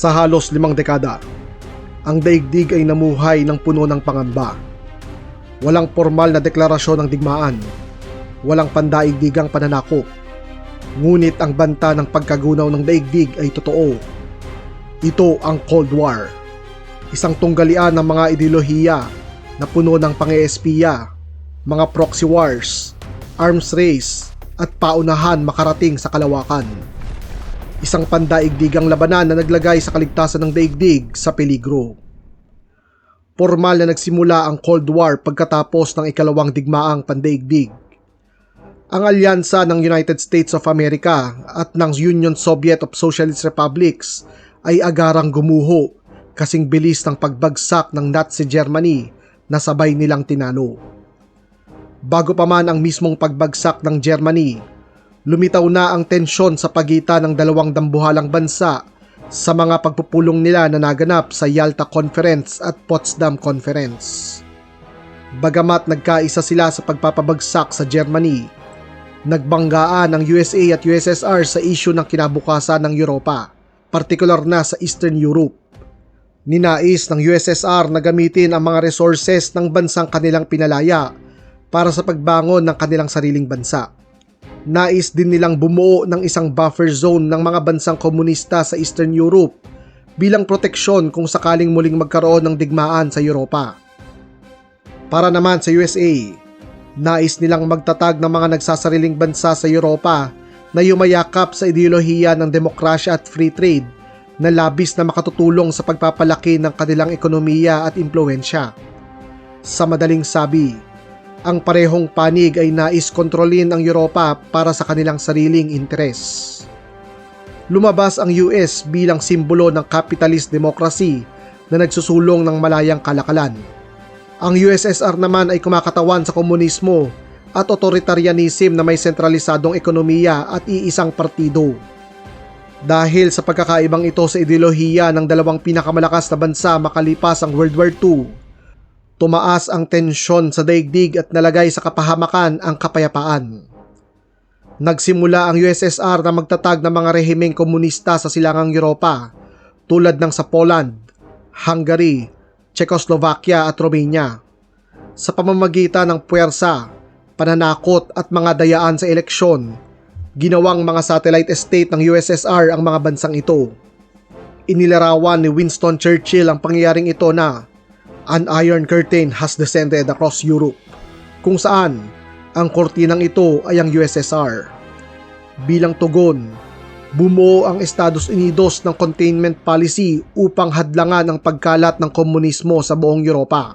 Sa halos limang dekada, ang daigdig ay namuhay ng puno ng pangamba. Walang formal na deklarasyon ng digmaan. Walang pandaigdigang pananakop. Ngunit ang banta ng pagkagunaw ng daigdig ay totoo. Ito ang Cold War. Isang tunggalian ng mga ideolohiya na puno ng pangeespiya, mga proxy wars, arms race, at paunahan makarating sa kalawakan. Isang pandaigdigang labanan na naglagay sa kaligtasan ng daigdig sa peligro. Formal na nagsimula ang Cold War pagkatapos ng ikalawang digmaang pandaigdig. Ang alyansa ng United States of America at ng Union Soviet of Socialist Republics ay agarang gumuho kasing bilis ng pagbagsak ng Nazi Germany na sabay nilang tinalo. Bago pa man ang mismong pagbagsak ng Germany, lumitaw na ang tensyon sa pagitan ng dalawang dambuhalang bansa sa mga pagpupulong nila na naganap sa Yalta Conference at Potsdam Conference. Bagamat nagkaisa sila sa pagpapabagsak sa Germany, nagbanggaan ang USA at USSR sa isyu ng kinabukasan ng Europa, partikular na sa Eastern Europe. Ninais ng USSR na gamitin ang mga resources ng bansang kanilang pinalaya para sa pagbangon ng kanilang sariling bansa. Nais din nilang bumuo ng isang buffer zone ng mga bansang komunista sa Eastern Europe bilang proteksyon kung sakaling muling magkaroon ng digmaan sa Europa. Para naman sa USA, nais nilang magtatag ng mga nagsasariling bansa sa Europa na yumayakap sa ideolohiya ng demokrasya at free trade na labis na makatutulong sa pagpapalaki ng kanilang ekonomiya at impluensya. Sa madaling sabi, ang parehong panig ay nais kontrolin ang Europa para sa kanilang sariling interes. Lumabas ang US bilang simbolo ng capitalist democracy na nagsusulong ng malayang kalakalan. Ang USSR naman ay kumakatawan sa komunismo at authoritarianism na may sentralisadong ekonomiya at iisang partido. Dahil sa pagkakaibang ito sa ideolohiya ng dalawang pinakamalakas na bansa makalipas ang World War II, tumaas ang tensyon sa daigdig at nalagay sa kapahamakan ang kapayapaan. Nagsimula ang USSR na magtatag ng mga rehimeng komunista sa silangang Europa tulad ng sa Poland, Hungary, Czechoslovakia at Romania. Sa pamamagitan ng puwersa, pananakot at mga dayaan sa eleksyon, ginawang mga satellite state ng USSR ang mga bansang ito. Inilarawan ni Winston Churchill ang pangyayaring ito na an Iron Curtain has descended across Europe, kung saan ang kortinang ito ay ang USSR. Bilang tugon, bumuo ang Estados Unidos ng containment policy upang hadlangan ang pagkalat ng komunismo sa buong Europa.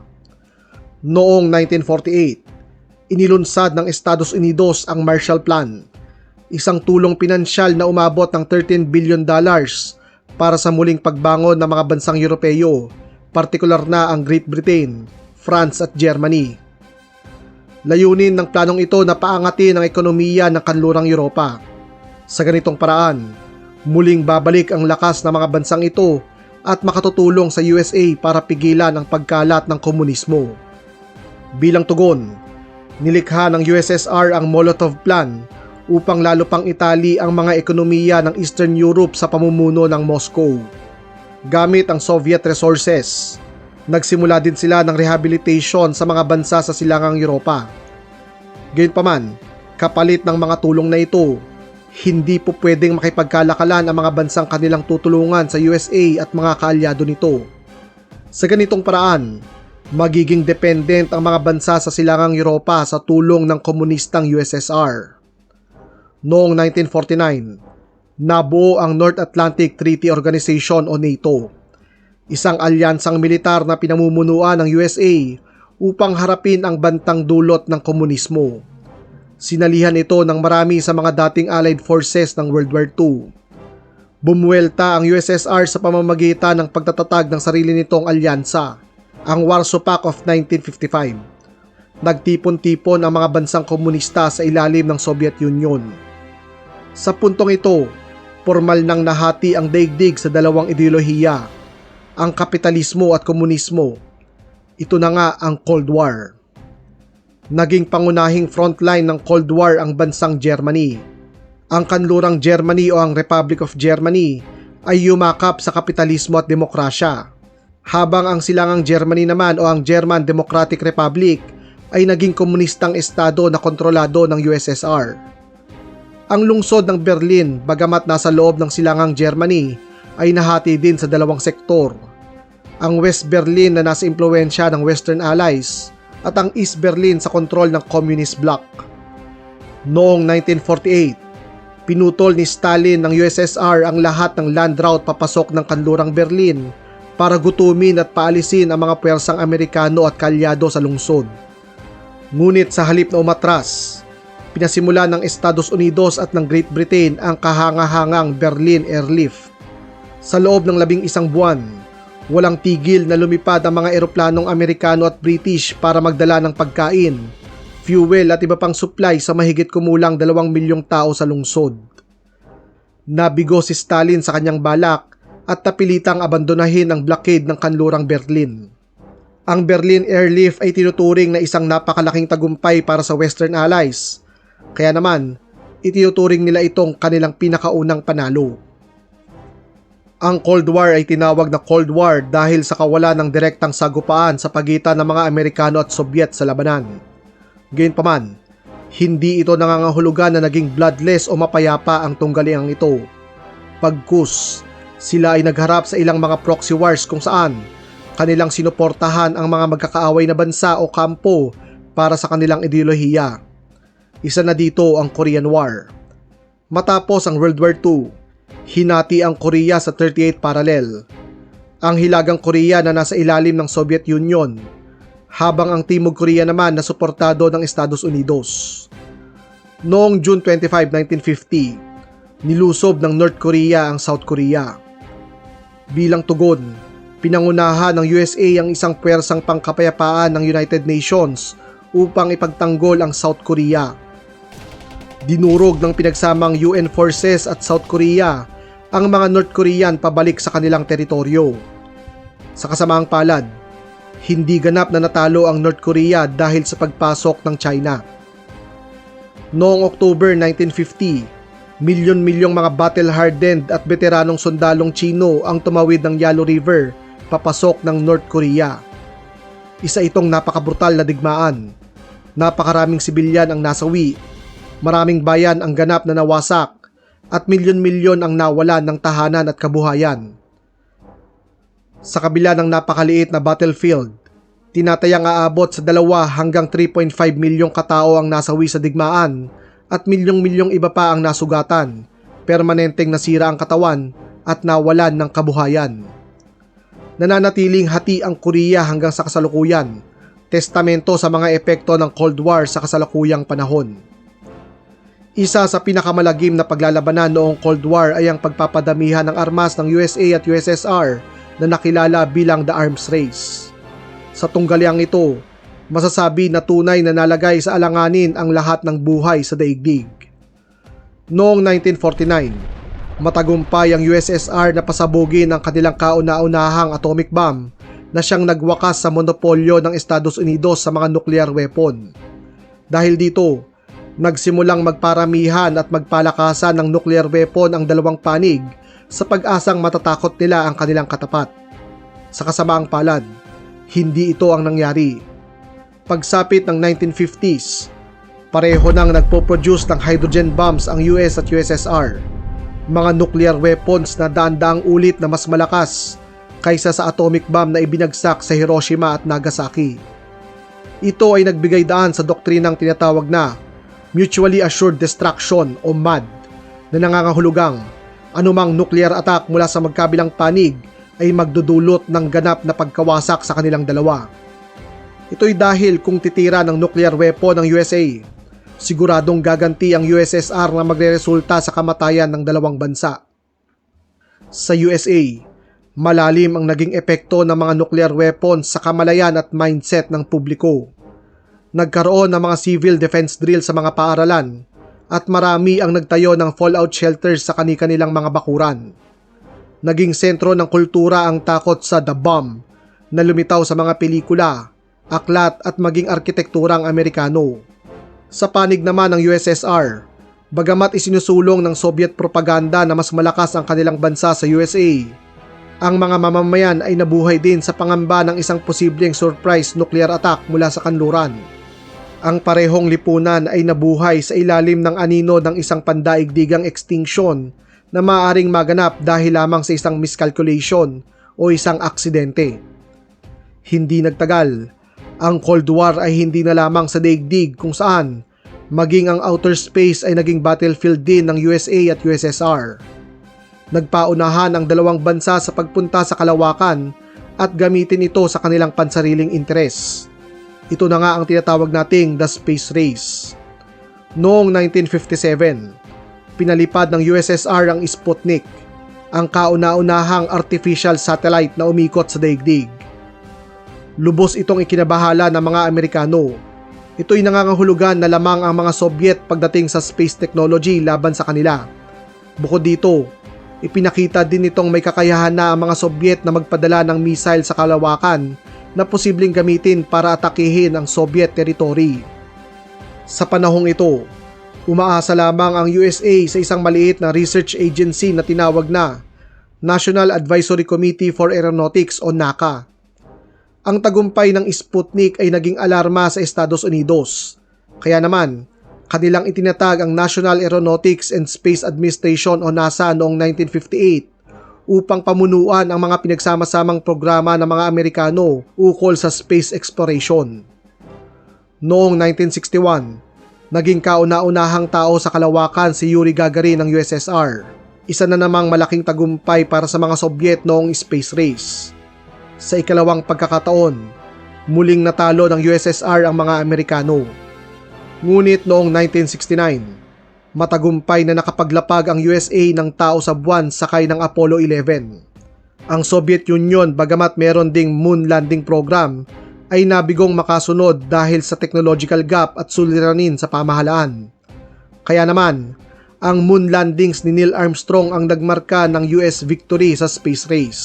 Noong 1948, inilunsad ng Estados Unidos ang Marshall Plan, isang tulong pinansyal na umabot ng 13 billion dollars para sa muling pagbangon ng mga bansang Europeo partikular na ang Great Britain, France at Germany. Layunin ng planong ito na paangatin ang ekonomiya ng kanlurang Europa. Sa ganitong paraan, muling babalik ang lakas ng mga bansang ito at makatutulong sa USA para pigilan ang pagkalat ng komunismo. Bilang tugon, nilikha ng USSR ang Molotov Plan upang lalo pang itali ang mga ekonomiya ng Eastern Europe sa pamumuno ng Moscow gamit ang Soviet resources. Nagsimula din sila ng rehabilitation sa mga bansa sa silangang Europa. Gayunpaman, kapalit ng mga tulong na ito, hindi po pwedeng makipagkalakalan ang mga bansang kanilang tutulungan sa USA at mga kaalyado nito. Sa ganitong paraan, magiging dependent ang mga bansa sa silangang Europa sa tulong ng komunistang USSR. Noong 1949, nabuo ang North Atlantic Treaty Organization o NATO, isang alyansang militar na pinamumunuan ng USA upang harapin ang bantang dulot ng komunismo. Sinalihan ito ng marami sa mga dating Allied Forces ng World War II. Bumuelta ang USSR sa pamamagitan ng pagtatatag ng sarili nitong alyansa, ang Warsaw Pact of 1955. Nagtipon-tipon ang mga bansang komunista sa ilalim ng Soviet Union. Sa puntong ito, formal nang nahati ang daigdig sa dalawang ideolohiya, ang kapitalismo at komunismo. Ito na nga ang Cold War. Naging pangunahing frontline ng Cold War ang bansang Germany. Ang kanlurang Germany o ang Republic of Germany ay yumakap sa kapitalismo at demokrasya, habang ang silangang Germany naman o ang German Democratic Republic ay naging komunistang estado na kontrolado ng USSR. Ang lungsod ng Berlin, bagamat nasa loob ng silangang Germany, ay nahati din sa dalawang sektor. Ang West Berlin na nasa impluensya ng Western Allies at ang East Berlin sa kontrol ng Communist Bloc. Noong 1948, pinutol ni Stalin ng USSR ang lahat ng land route papasok ng kanlurang Berlin para gutumin at paalisin ang mga puwersang Amerikano at kalyado sa lungsod. Ngunit sa halip na umatras, pinasimula ng Estados Unidos at ng Great Britain ang kahangahangang Berlin Airlift. Sa loob ng labing isang buwan, walang tigil na lumipad ang mga eroplanong Amerikano at British para magdala ng pagkain, fuel at iba pang supply sa mahigit kumulang dalawang milyong tao sa lungsod. Nabigo si Stalin sa kanyang balak at napilitang abandonahin ang blockade ng kanlurang Berlin. Ang Berlin Airlift ay tinuturing na isang napakalaking tagumpay para sa Western Allies. Kaya naman, itinuturing nila itong kanilang pinakaunang panalo. Ang Cold War ay tinawag na Cold War dahil sa kawalan ng direktang sagupaan sa pagitan ng mga Amerikano at Soviet sa labanan. Gayunpaman, hindi ito nangangahulugan na naging bloodless o mapayapa ang tunggaliang ito. Pagkus, sila ay nagharap sa ilang mga proxy wars kung saan kanilang sinuportahan ang mga magkakaaway na bansa o kampo para sa kanilang ideolohiya. Isa na dito ang Korean War. Matapos ang World War II, hinati ang Korea sa 38 parallel. Ang Hilagang Korea na nasa ilalim ng Soviet Union, habang ang Timog Korea naman na suportado ng Estados Unidos. Noong June 25, 1950, nilusob ng North Korea ang South Korea. Bilang tugon, pinangunahan ng USA ang isang puwersang pangkapayapaan ng United Nations upang ipagtanggol ang South Korea. Dinurog ng pinagsamang UN forces at South Korea ang mga North Korean pabalik sa kanilang teritoryo. Sa kasamaang palad, hindi ganap na natalo ang North Korea dahil sa pagpasok ng China. Noong October 1950, milyon-milyong mga battle-hardened at veteranong sundalong Chino ang tumawid ng Yalu River papasok ng North Korea. Isa itong napakabrutal na digmaan. Napakaraming sibilyan ang nasawi, maraming bayan ang ganap na nawasak, at milyon-milyon ang nawalan ng tahanan at kabuhayan. Sa kabila ng napakaliit na battlefield, tinatayang aabot sa 2 hanggang 3.5 milyong katao ang nasawi sa digmaan at milyong-milyong iba pa ang nasugatan, permanenteng nasira ang katawan at nawalan ng kabuhayan. Nananatiling hati ang Korea hanggang sa kasalukuyan, testamento sa mga epekto ng Cold War sa kasalukuyang panahon. Isa sa pinakamalagim na paglalabanan noong Cold War ay ang pagpapadamihan ng armas ng USA at USSR na nakilala bilang the arms race. Sa tunggaliang ito, masasabi na tunay na nalagay sa alanganin ang lahat ng buhay sa daigdig. Noong 1949, matagumpay ang USSR na pasabugin ang kanilang kauna-unahang atomic bomb na siyang nagwakas sa monopolyo ng Estados Unidos sa mga nuclear weapon. Dahil dito, nagsimulang magparamihan at magpalakasan ng nuclear weapon ang dalawang panig sa pag-asang matatakot nila ang kanilang katapat. Sa kasamaang palad, hindi ito ang nangyari. Pagsapit ng 1950s, pareho nang nagpo-produce ng hydrogen bombs ang US at USSR, mga nuclear weapons na daan-daang ulit na mas malakas kaysa sa atomic bomb na ibinagsak sa Hiroshima at Nagasaki. Ito ay nagbigay daan sa doktrinang tinatawag na Mutually Assured Destruction o MAD na nangangahulugang anumang nuclear attack mula sa magkabilang panig ay magdudulot ng ganap na pagkawasak sa kanilang dalawa. Ito'y dahil kung titira ng nuclear weapon ng USA, siguradong gaganti ang USSR na magreresulta sa kamatayan ng dalawang bansa. Sa USA, malalim ang naging epekto ng mga nuclear weapons sa kamalayan at mindset ng publiko nagkaroon ng mga civil defense drill sa mga paaralan at marami ang nagtayo ng fallout shelters sa kani-kanilang mga bakuran. Naging sentro ng kultura ang takot sa The Bomb na lumitaw sa mga pelikula, aklat at maging arkitekturang Amerikano. Sa panig naman ng USSR, Bagamat isinusulong ng Soviet propaganda na mas malakas ang kanilang bansa sa USA, ang mga mamamayan ay nabuhay din sa pangamba ng isang posibleng surprise nuclear attack mula sa kanluran. Ang parehong lipunan ay nabuhay sa ilalim ng anino ng isang pandaigdigang extinction na maaaring maganap dahil lamang sa isang miscalculation o isang aksidente. Hindi nagtagal, ang Cold War ay hindi na lamang sa daigdig kung saan maging ang outer space ay naging battlefield din ng USA at USSR. Nagpaunahan ang dalawang bansa sa pagpunta sa kalawakan at gamitin ito sa kanilang pansariling interes. Ito na nga ang tinatawag nating the space race. Noong 1957, pinalipad ng USSR ang Sputnik, ang kauna-unahang artificial satellite na umikot sa daigdig. Lubos itong ikinabahala ng mga Amerikano. Ito'y nangangahulugan na lamang ang mga Soviet pagdating sa space technology laban sa kanila. Bukod dito, ipinakita din nitong may kakayahan na ang mga Soviet na magpadala ng missile sa kalawakan na posibleng gamitin para atakihin ang Soviet territory. Sa panahong ito, umaasa lamang ang USA sa isang maliit na research agency na tinawag na National Advisory Committee for Aeronautics o NACA. Ang tagumpay ng Sputnik ay naging alarma sa Estados Unidos. Kaya naman, kanilang itinatag ang National Aeronautics and Space Administration o NASA noong 1958 upang pamunuan ang mga pinagsama-samang programa ng mga Amerikano ukol sa space exploration. Noong 1961, naging kauna-unahang tao sa kalawakan si Yuri Gagarin ng USSR. Isa na namang malaking tagumpay para sa mga Soviet noong space race. Sa ikalawang pagkakataon, muling natalo ng USSR ang mga Amerikano. Ngunit noong 1969, matagumpay na nakapaglapag ang USA ng tao sa buwan sakay ng Apollo 11. Ang Soviet Union bagamat meron ding moon landing program ay nabigong makasunod dahil sa technological gap at suliranin sa pamahalaan. Kaya naman, ang moon landings ni Neil Armstrong ang nagmarka ng US victory sa space race.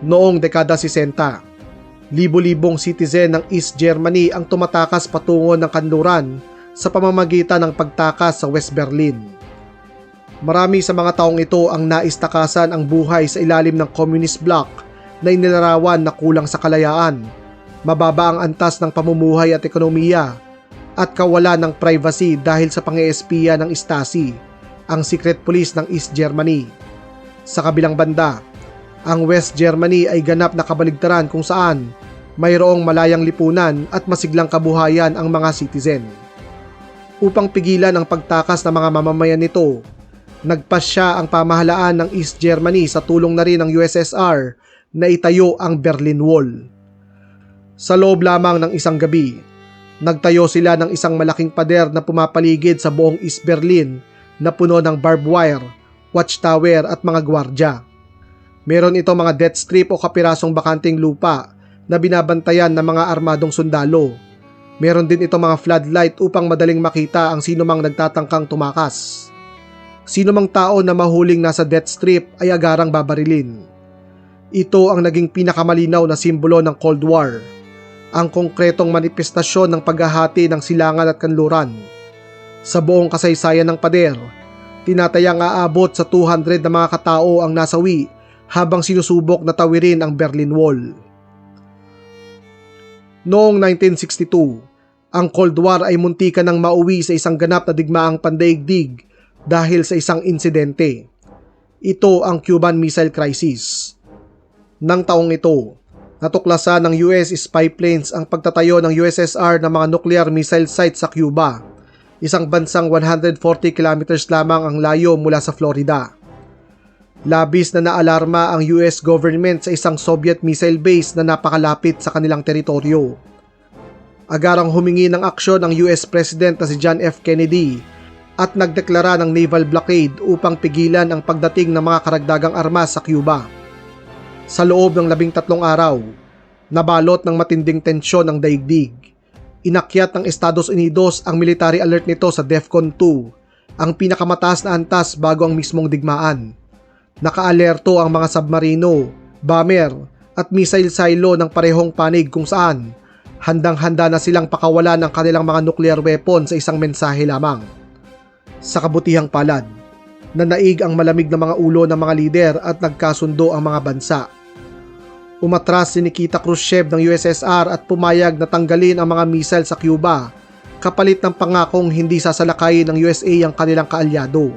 Noong dekada 60, libo-libong citizen ng East Germany ang tumatakas patungo ng kanluran sa pamamagitan ng pagtakas sa West Berlin. Marami sa mga taong ito ang naistakasan ang buhay sa ilalim ng communist bloc na inilarawan na kulang sa kalayaan, mababa ang antas ng pamumuhay at ekonomiya, at kawalan ng privacy dahil sa pang-eespiya ng Stasi, ang secret police ng East Germany. Sa kabilang banda, ang West Germany ay ganap na kabaligtaran kung saan mayroong malayang lipunan at masiglang kabuhayan ang mga citizen. Upang pigilan ang pagtakas ng mga mamamayan nito, nagpasya ang pamahalaan ng East Germany sa tulong na rin ng USSR na itayo ang Berlin Wall. Sa loob lamang ng isang gabi, nagtayo sila ng isang malaking pader na pumapaligid sa buong East Berlin na puno ng barbed wire, watchtower at mga gwardya. Meron ito mga death strip o kapirasong bakanting lupa na binabantayan ng mga armadong sundalo. Meron din ito mga floodlight upang madaling makita ang sino mang nagtatangkang tumakas. Sino mang tao na mahuling nasa death strip ay agarang babarilin. Ito ang naging pinakamalinaw na simbolo ng Cold War, ang konkretong manifestasyon ng paghahati ng silangan at kanluran. Sa buong kasaysayan ng pader, tinatayang aabot sa 200 na mga katao ang nasawi habang sinusubok na tawirin ang Berlin Wall. Noong 1962, ang Cold War ay muntikan ng mauwi sa isang ganap na digmaang pandaigdig dahil sa isang insidente. Ito ang Cuban Missile Crisis. Nang taong ito, natuklasan ng US spy planes ang pagtatayo ng USSR ng mga nuclear missile sites sa Cuba, isang bansang 140 kilometers lamang ang layo mula sa Florida. Labis na naalarma ang US government sa isang Soviet missile base na napakalapit sa kanilang teritoryo. Agarang humingi ng aksyon ang US President na si John F. Kennedy at nagdeklara ng naval blockade upang pigilan ang pagdating ng mga karagdagang armas sa Cuba. Sa loob ng labing tatlong araw, nabalot ng matinding tensyon ang daigdig. Inakyat ng Estados Unidos ang military alert nito sa DEFCON 2, ang pinakamataas na antas bago ang mismong digmaan. Nakaalerto ang mga submarino, bomber at missile silo ng parehong panig kung saan handang-handa na silang pakawalan ng kanilang mga nuclear weapon sa isang mensahe lamang. Sa kabutihang palad, nanaig ang malamig na mga ulo ng mga lider at nagkasundo ang mga bansa. Umatras si Nikita Khrushchev ng USSR at pumayag na tanggalin ang mga missile sa Cuba kapalit ng pangakong hindi sasalakayin ng USA ang kanilang kaalyado.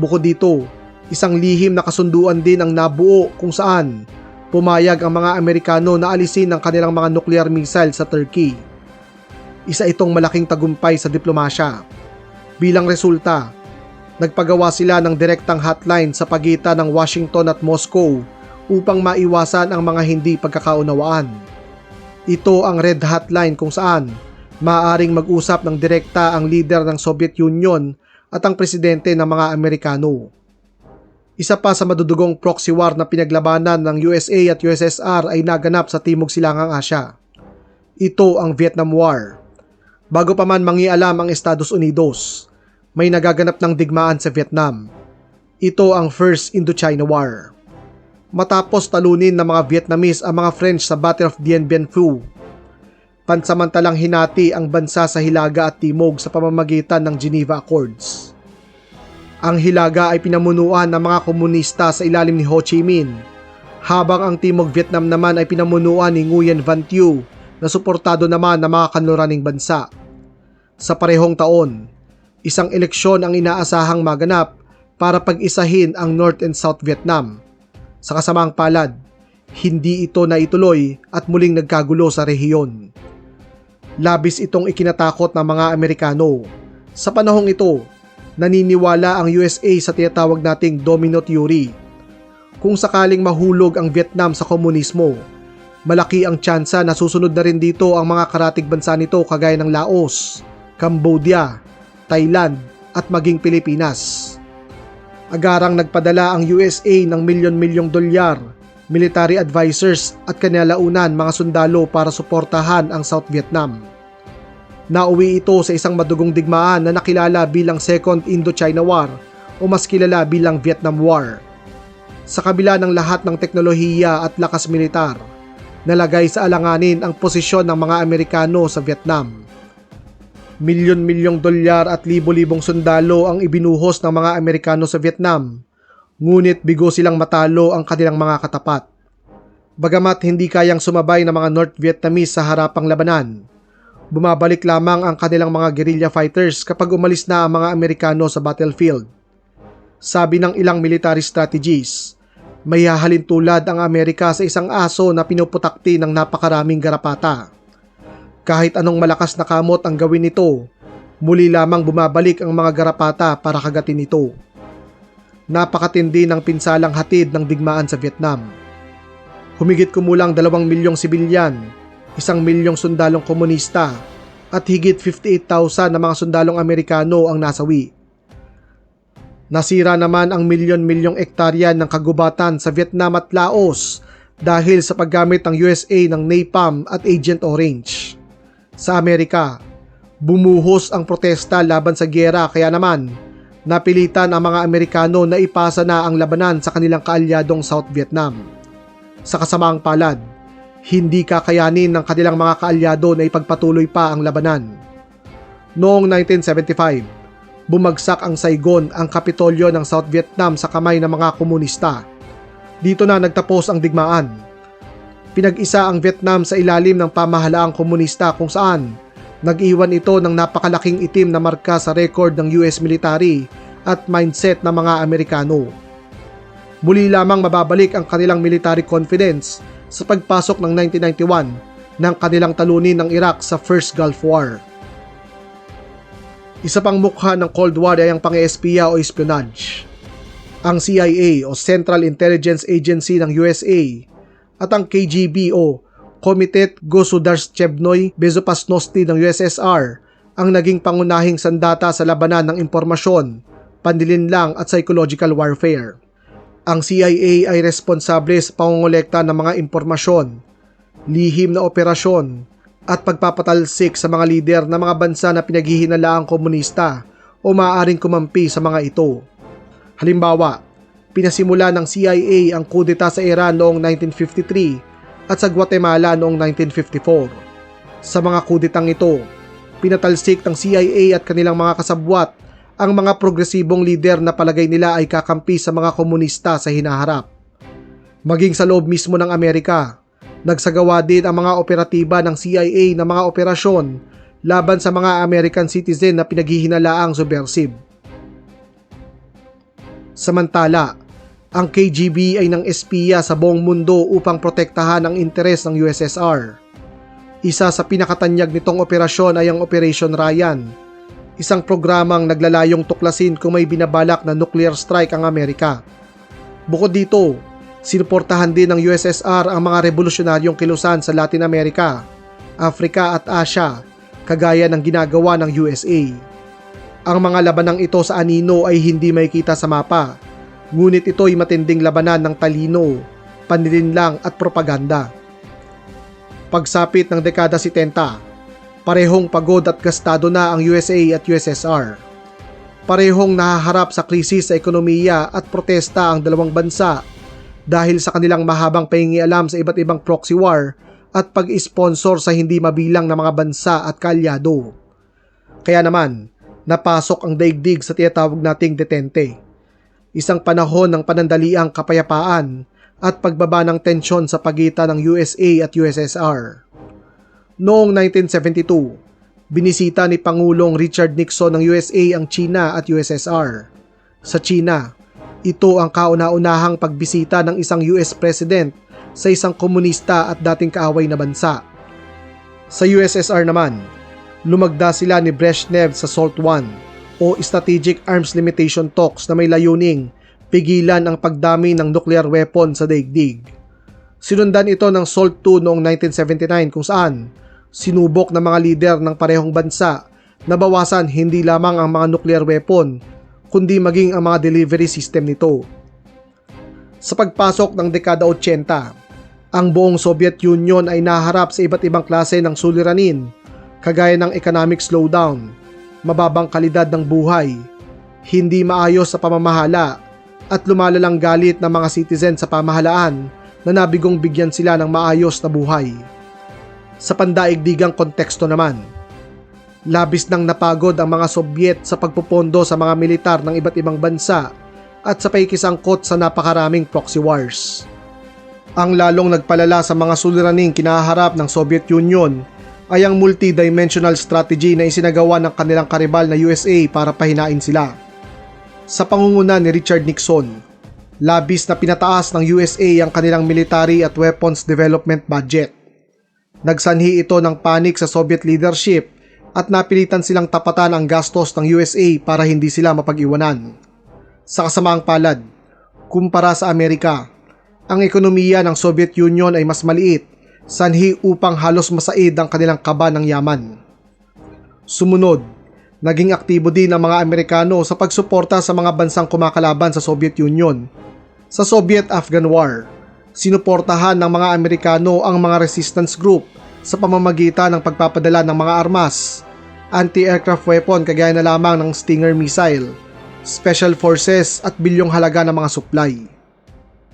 Bukod dito, isang lihim na kasunduan din ang nabuo kung saan pumayag ang mga Amerikano na alisin ang kanilang mga nuclear missile sa Turkey. Isa itong malaking tagumpay sa diplomasya. Bilang resulta, nagpagawa sila ng direktang hotline sa pagitan ng Washington at Moscow upang maiwasan ang mga hindi pagkakaunawaan. Ito ang Red Hotline kung saan maaaring mag-usap ng direkta ang leader ng Soviet Union at ang presidente ng mga Amerikano. Isa pa sa madudugong proxy war na pinaglabanan ng USA at USSR ay naganap sa Timog Silangang Asya. Ito ang Vietnam War. Bago pa man mangialam ang Estados Unidos, may nagaganap ng digmaan sa Vietnam. Ito ang First Indochina War. Matapos talunin ng mga Vietnamese ang mga French sa Battle of Dien Bien Phu, pansamantalang hinati ang bansa sa Hilaga at Timog sa pamamagitan ng Geneva Accords. Ang Hilaga ay pinamunuan ng mga komunista sa ilalim ni Ho Chi Minh, habang ang Timog Vietnam naman ay pinamunuan ni Nguyen Van Thieu na suportado naman ng mga kanluraning bansa. Sa parehong taon, isang eleksyon ang inaasahang maganap para pag-isahin ang North and South Vietnam. Sa kasamaang palad, hindi ito na ituloy at muling nagkagulo sa rehiyon. Labis itong ikinatakot ng mga Amerikano. Sa panahong ito, naniniwala ang USA sa tinatawag nating domino theory. Kung sakaling mahulog ang Vietnam sa komunismo, malaki ang tsansa na susunod na rin dito ang mga karatig bansa nito kagaya ng Laos, Cambodia, Thailand at maging Pilipinas. Agarang nagpadala ang USA ng milyon-milyong dolyar, military advisors at kanilaunan mga sundalo para suportahan ang South Vietnam. Nauwi ito sa isang madugong digmaan na nakilala bilang Second Indochina War o mas kilala bilang Vietnam War. Sa kabila ng lahat ng teknolohiya at lakas militar, nalagay sa alanganin ang posisyon ng mga Amerikano sa Vietnam. Milyon-milyong dolyar at libo-libong sundalo ang ibinuhos ng mga Amerikano sa Vietnam, ngunit bigo silang matalo ang kanilang mga katapat. Bagamat hindi kayang sumabay ng mga North Vietnamese sa harapang labanan, bumabalik lamang ang kanilang mga guerrilla fighters kapag umalis na ang mga Amerikano sa battlefield. Sabi ng ilang military strategies, may tulad ang Amerika sa isang aso na pinuputakti ng napakaraming garapata. Kahit anong malakas na kamot ang gawin nito, muli lamang bumabalik ang mga garapata para kagatin ito. Napakatindi ng pinsalang hatid ng digmaan sa Vietnam. Humigit kumulang dalawang milyong sibilyan, isang milyong sundalong komunista, at higit 58,000 na mga sundalong Amerikano ang nasawi. Nasira naman ang milyon-milyong ektarya ng kagubatan sa Vietnam at Laos dahil sa paggamit ng USA ng napalm at Agent Orange sa Amerika. Bumuhos ang protesta laban sa gera kaya naman napilitan ang mga Amerikano na ipasa na ang labanan sa kanilang kaalyadong South Vietnam. Sa kasamaang palad, hindi kakayanin ng kanilang mga kaalyado na ipagpatuloy pa ang labanan. Noong 1975, bumagsak ang Saigon ang kapitolyo ng South Vietnam sa kamay ng mga komunista. Dito na nagtapos ang digmaan pinag-isa ang Vietnam sa ilalim ng pamahalaang komunista kung saan nag-iwan ito ng napakalaking itim na marka sa record ng US military at mindset ng mga Amerikano. Muli lamang mababalik ang kanilang military confidence sa pagpasok ng 1991 ng kanilang talunin ng Iraq sa First Gulf War. Isa pang mukha ng Cold War ay ang pang-espiya o espionage. Ang CIA o Central Intelligence Agency ng USA at ang KGB o Komitet Gosudarstchevnoy Bezopasnosti ng USSR ang naging pangunahing sandata sa labanan ng impormasyon, pandilinlang at psychological warfare. Ang CIA ay responsable sa pangongolekta ng mga impormasyon, lihim na operasyon, at pagpapatalsik sa mga lider ng mga bansa na pinaghihinalaang komunista o maaaring kumampi sa mga ito. Halimbawa, Pinasimula ng CIA ang kudeta sa Iran noong 1953 at sa Guatemala noong 1954. Sa mga kudetang ito, pinatalsik ng CIA at kanilang mga kasabwat ang mga progresibong lider na palagay nila ay kakampi sa mga komunista sa hinaharap. Maging sa loob mismo ng Amerika, nagsagawa din ang mga operatiba ng CIA na mga operasyon laban sa mga American citizen na pinaghihinalaang subversive. Samantala, ang KGB ay nang espiya sa buong mundo upang protektahan ang interes ng USSR. Isa sa pinakatanyag nitong operasyon ay ang Operation Ryan, isang programang naglalayong tuklasin kung may binabalak na nuclear strike ang Amerika. Bukod dito, sinuportahan din ng USSR ang mga revolusyonaryong kilusan sa Latin America, Africa at Asia, kagaya ng ginagawa ng USA. Ang mga labanang ito sa anino ay hindi makikita sa mapa, ngunit ito ay matinding labanan ng talino, panlilinlang at propaganda. Pagsapit ng dekada 70, parehong pagod at gastado na ang USA at USSR. Parehong nahaharap sa krisis sa ekonomiya at protesta ang dalawang bansa dahil sa kanilang mahabang pahingialam sa iba't ibang proxy war at pag-sponsor sa hindi mabilang na mga bansa at kalyado. Kaya naman, napasok ang daigdig sa tinatawag nating detente. Isang panahon ng panandaliang kapayapaan at pagbaba ng tensyon sa pagitan ng USA at USSR. Noong 1972, binisita ni Pangulong Richard Nixon ng USA ang China at USSR. Sa China, ito ang kauna-unahang pagbisita ng isang US President sa isang komunista at dating kaaway na bansa. Sa USSR naman, lumagda sila ni Brezhnev sa SALT I o Strategic Arms Limitation Talks na may layuning pigilan ang pagdami ng nuclear weapon sa daigdig. Sinundan ito ng SALT II noong 1979 kung saan sinubok ng mga lider ng parehong bansa na bawasan hindi lamang ang mga nuclear weapon kundi maging ang mga delivery system nito. Sa pagpasok ng dekada 80, ang buong Soviet Union ay naharap sa iba't ibang klase ng suliranin kagaya ng economic slowdown, mababang kalidad ng buhay, hindi maayos sa pamamahala at lumalalang galit ng mga citizen sa pamahalaan na nabigong bigyan sila ng maayos na buhay. Sa pandaigdigang konteksto naman, labis nang napagod ang mga Sobyet sa pagpupondo sa mga militar ng iba't ibang bansa at sa paikisangkot sa napakaraming proxy wars. Ang lalong nagpalala sa mga suliraning kinaharap ng Soviet Union ay ang multidimensional strategy na isinagawa ng kanilang karibal na USA para pahinain sila sa pangunguna ni Richard Nixon. Labis na pinataas ng USA ang kanilang military at weapons development budget. Nagsanhi ito ng panik sa Soviet leadership at napilitan silang tapatan ang gastos ng USA para hindi sila mapag-iwanan. Sa kasamaang palad, kumpara sa Amerika, ang ekonomiya ng Soviet Union ay mas maliit, sanhi upang halos masaid ang kanilang kaba ng yaman. Sumunod, Naging aktibo din ang mga Amerikano sa pagsuporta sa mga bansang kumakalaban sa Soviet Union. Sa Soviet-Afghan War, sinuportahan ng mga Amerikano ang mga resistance group sa pamamagitan ng pagpapadala ng mga armas, anti-aircraft weapon kagaya na lamang ng Stinger missile, special forces at bilyong halaga ng mga supply.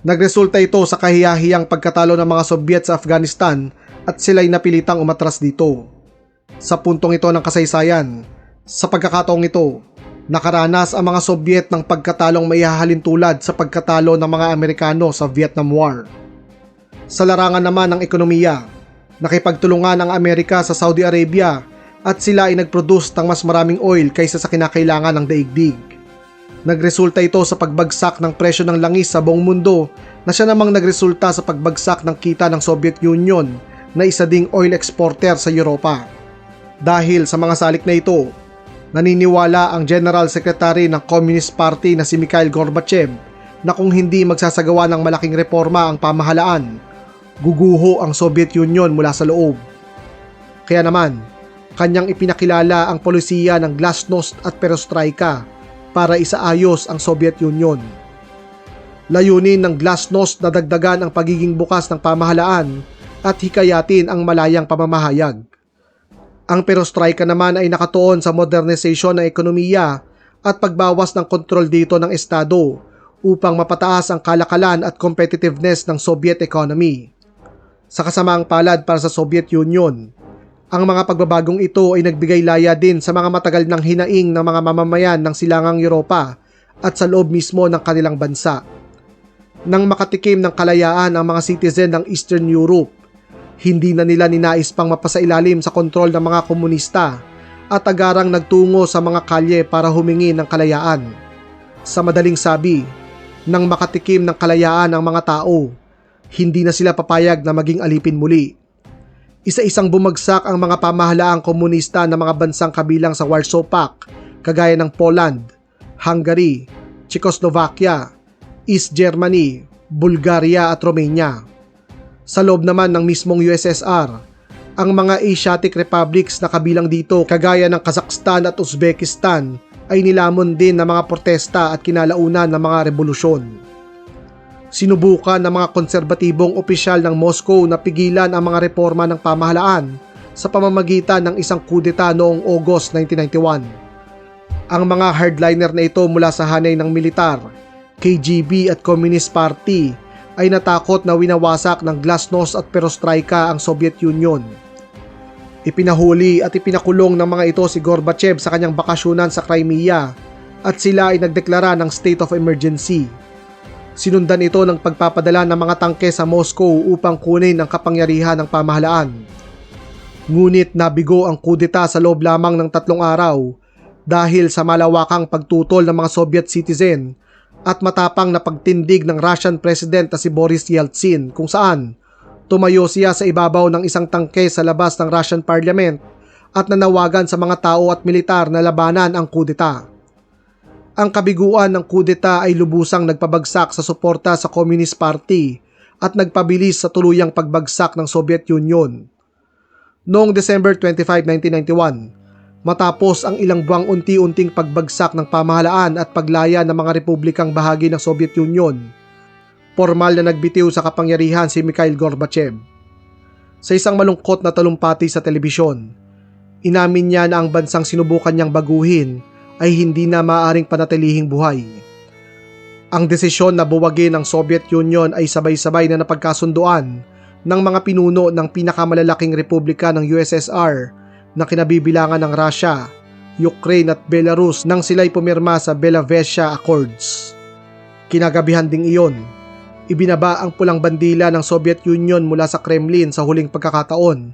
Nagresulta ito sa kahiyahiyang pagkatalo ng mga Soviet sa Afghanistan at sila'y napilitang umatras dito. Sa puntong ito ng kasaysayan, sa pagkakataong ito, nakaranas ang mga Soviet ng pagkatalong may tulad sa pagkatalo ng mga Amerikano sa Vietnam War. Sa larangan naman ng ekonomiya, nakipagtulungan ang Amerika sa Saudi Arabia at sila ay nagproduce ng mas maraming oil kaysa sa kinakailangan ng daigdig. Nagresulta ito sa pagbagsak ng presyo ng langis sa buong mundo na siya namang nagresulta sa pagbagsak ng kita ng Soviet Union na isa ding oil exporter sa Europa. Dahil sa mga salik na ito, Naniniwala ang General Secretary ng Communist Party na si Mikhail Gorbachev na kung hindi magsasagawa ng malaking reforma ang pamahalaan, guguho ang Soviet Union mula sa loob. Kaya naman, kanyang ipinakilala ang polisiya ng Glasnost at Perestroika para isaayos ang Soviet Union. Layunin ng Glasnost na dagdagan ang pagiging bukas ng pamahalaan at hikayatin ang malayang pamamahayag. Ang perestroika naman ay nakatuon sa modernization ng ekonomiya at pagbawas ng kontrol dito ng Estado upang mapataas ang kalakalan at competitiveness ng Soviet economy. Sa kasamaang palad para sa Soviet Union, Ang mga pagbabagong ito ay nagbigay laya din sa mga matagal ng hinaing ng mga mamamayan ng silangang Europa at sa loob mismo ng kanilang bansa. Nang makatikim ng kalayaan ang mga citizen ng Eastern Europe, hindi na nila ninais pang mapasailalim sa kontrol ng mga komunista at agarang nagtungo sa mga kalye para humingi ng kalayaan. Sa madaling sabi, nang makatikim ng kalayaan ang mga tao, hindi na sila papayag na maging alipin muli. Isa-isang bumagsak ang mga pamahalaang komunista ng mga bansang kabilang sa Warsaw Pact, kagaya ng Poland, Hungary, Czechoslovakia, East Germany, Bulgaria at Romania. Sa loob naman ng mismong USSR, ang mga Asiatic republics na kabilang dito kagaya ng Kazakhstan at Uzbekistan ay nilamon din ng mga protesta at kinalaunan ng mga revolusyon. Sinubukan ng mga konserbatibong opisyal ng Moscow na pigilan ang mga reforma ng pamahalaan sa pamamagitan ng isang kudeta noong August 1991. Ang mga hardliner na ito mula sa hanay ng militar, KGB at Communist Party ay natakot na winawasak ng glasnost at perestroika ang Soviet Union. Ipinahuli at ipinakulong ng mga ito si Gorbachev sa kanyang bakasyonan sa Crimea at sila ay nagdeklara ng state of emergency. Sinundan ito ng pagpapadala ng mga tangke sa Moscow upang kunin ang kapangyarihan ng pamahalaan. Ngunit nabigo ang kudeta sa loob lamang ng tatlong araw dahil sa malawakang pagtutol ng mga Soviet citizen at matapang na pagtindig ng Russian President na si Boris Yeltsin kung saan tumayo siya sa ibabaw ng isang tangke sa labas ng Russian Parliament at nanawagan sa mga tao at militar na labanan ang kudeta. Ang kabiguan ng kudeta ay lubusang nagpabagsak sa suporta sa Communist Party at nagpabilis sa tuluyang pagbagsak ng Soviet Union. Noong December 25, 1991, matapos ang ilang buwang unti-unting pagbagsak ng pamahalaan at paglaya ng mga republikang bahagi ng Soviet Union, formal na nagbitiw sa kapangyarihan si Mikhail Gorbachev. Sa isang malungkot na talumpati sa telebisyon, inamin niya na ang bansang sinubukan niyang baguhin ay hindi na maaaring panatilihing buhay. Ang desisyon na buwagin ang Soviet Union ay sabay-sabay na napagkasunduan ng mga pinuno ng pinakamalalaking republika ng USSR na kinabibilangan ng Russia, Ukraine at Belarus nang sila'y pumirma sa Belavesia Accords. Kinagabihan ding iyon, ibinaba ang pulang bandila ng Soviet Union mula sa Kremlin sa huling pagkakataon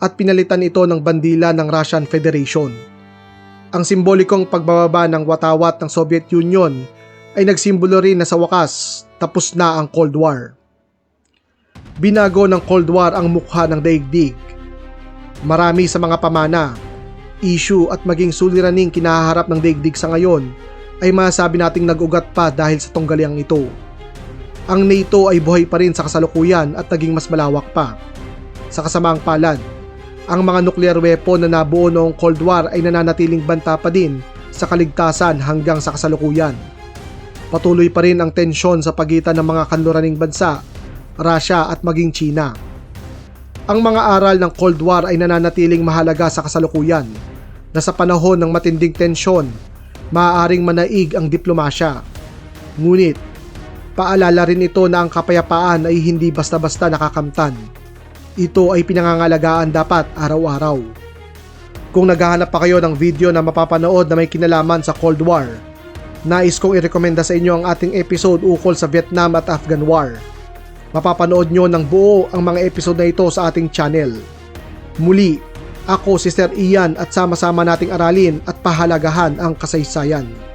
at pinalitan ito ng bandila ng Russian Federation. Ang simbolikong pagbababa ng watawat ng Soviet Union ay nagsimbolo rin na sa wakas tapos na ang Cold War. Binago ng Cold War ang mukha ng daigdig. Marami sa mga pamana, issue at maging suliraning kinaharap ng daigdig sa ngayon ay masabi nating nag-ugat pa dahil sa tunggaliang ito. Ang NATO ay buhay pa rin sa kasalukuyan at naging mas malawak pa. Sa kasamaang palad, ang mga nuclear weapon na nabuo noong Cold War ay nananatiling banta pa din sa kaligtasan hanggang sa kasalukuyan. Patuloy pa rin ang tensyon sa pagitan ng mga kanluraning bansa, Russia at maging China. Ang mga aral ng Cold War ay nananatiling mahalaga sa kasalukuyan na sa panahon ng matinding tensyon, maaaring manaig ang diplomasya. Ngunit, paalala rin ito na ang kapayapaan ay hindi basta-basta nakakamtan ito ay pinangangalagaan dapat araw-araw. Kung naghahanap pa kayo ng video na mapapanood na may kinalaman sa Cold War, nais kong irekomenda sa inyo ang ating episode ukol sa Vietnam at Afghan War. Mapapanood nyo ng buo ang mga episode na ito sa ating channel. Muli, ako si Sir Ian at sama-sama nating aralin at pahalagahan ang kasaysayan.